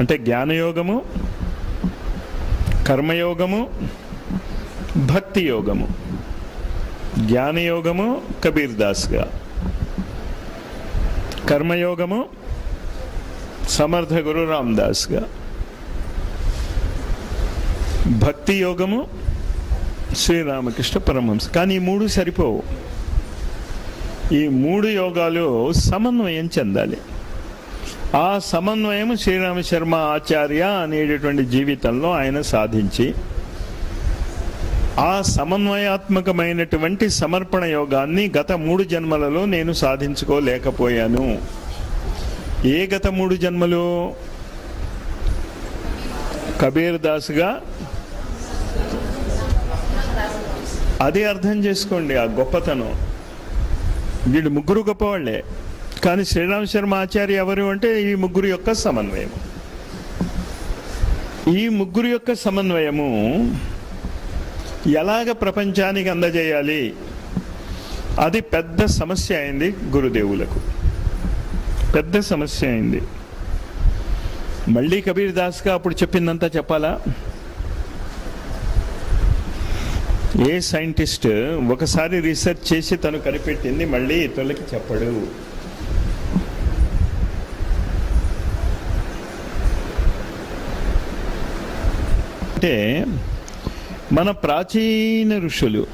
అంటే జ్ఞానయోగము కర్మయోగము భక్తి యోగము. జ్ఞానయోగము కబీర్ దాస్గా కర్మయోగము సమర్థ గురు రామ్దాస్గా. భక్తి యోగము శ్రీరామకృష్ణ పరమహంస. కానీ ఈ మూడు సరిపోవు. ఈ మూడు యోగాలు సమన్వయం చెందాలి. ఆ సమన్వయం శ్రీరామ శర్మ ఆచార్య అనేటటువంటి జీవితంలో ఆయన సాధించి ఆ సమన్వయాత్మకమైనటువంటి సమర్పణ యోగాన్ని గత మూడు జన్మలలో నేను సాధించుకోలేకపోయాను. ఏ గత మూడు జన్మలు? కబీర్ దాస్గా? అది అర్థం చేసుకోండి ఆ గొప్పతనం. వీళ్ళు ముగ్గురు గొప్పవాళ్ళే కానీ శ్రీరామ్ శర్మ ఆచార్య ఎవరు అంటే ఈ ముగ్గురు యొక్క సమన్వయం ఈ ముగ్గురు యొక్క సమన్వయము ఎలాగ ప్రపంచానికి అందజేయాలి? అది పెద్ద సమస్య అయింది గురుదేవులకు. పెద్ద సమస్య అయింది. మళ్ళీ కబీర్ దాస్గా అప్పుడు చెప్పిందంతా చెప్పాలా? ఏ సైంటిస్ట్ ఒకసారి రీసెర్చ్ చేసి తను కనిపెట్టింది మళ్ళీ ఇతరులకి చెప్పడు. అంటే మన ప్రాచీన ఋషులు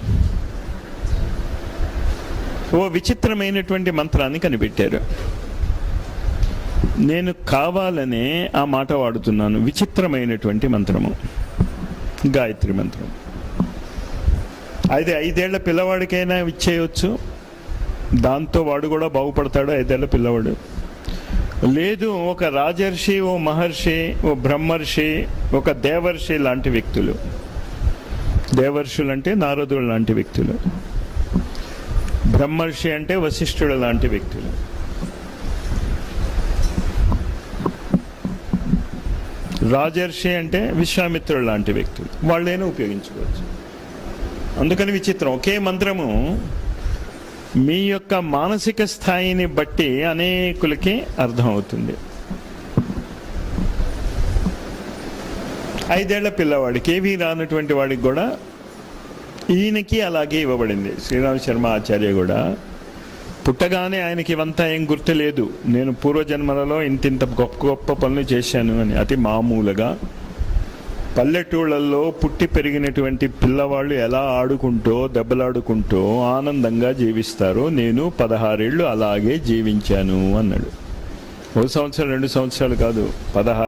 ఓ విచిత్రమైనటువంటి మంత్రాన్ని కనిపెట్టారు. నేను కావాలనే ఆ మాట వాడుతున్నాను. విచిత్రమైనటువంటి మంత్రము. గాయత్రి మంత్రం. అది ఐదేళ్ళ పిల్లవాడికైనా ఇచ్చేయచ్చు. దాంతో వాడు కూడా బాగుపడతాడు. ఐదేళ్ళ పిల్లవాడు. లేదు ఒక రాజర్షి ఓ మహర్షి ఓ బ్రహ్మర్షి ఒక దేవర్షి లాంటి వ్యక్తులు. దేవర్షులు అంటే నారదుడు లాంటి వ్యక్తులు. బ్రహ్మర్షి అంటే వశిష్ఠుడు లాంటి వ్యక్తులు. రాజర్షి అంటే విశ్వామిత్రుడు లాంటి వ్యక్తులు. వాళ్ళైనా ఉపయోగించుకోవచ్చు. అందుకని విచిత్రం. ఒకే మంత్రము మీ యొక్క మానసిక స్థాయిని బట్టి అనేకులకి అర్థమవుతుంది. ఐదేళ్ళ పిల్లవాడికి ఏవి రానటువంటి వాడికి కూడా ఈయనకి అలాగే ఇవ్వబడింది. శ్రీరామ శర్మ ఆచార్య కూడా పుట్టగానే ఆయనకి ఇవంతా ఏం గుర్తు లేదు. నేను పూర్వజన్మలలో ఇంతింత గొప్ప గొప్ప పనులు చేశాను అని అతి మామూలుగా పల్లెటూళ్ళల్లో పుట్టి పెరిగినటువంటి పిల్లవాళ్ళు ఎలా ఆడుకుంటూ దెబ్బలాడుకుంటూ ఆనందంగా జీవిస్తారో? నేను పదహారేళ్ళు అలాగే జీవించాను అన్నాడు. ఒక సంవత్సరం రెండు సంవత్సరాలు కాదు పదహారు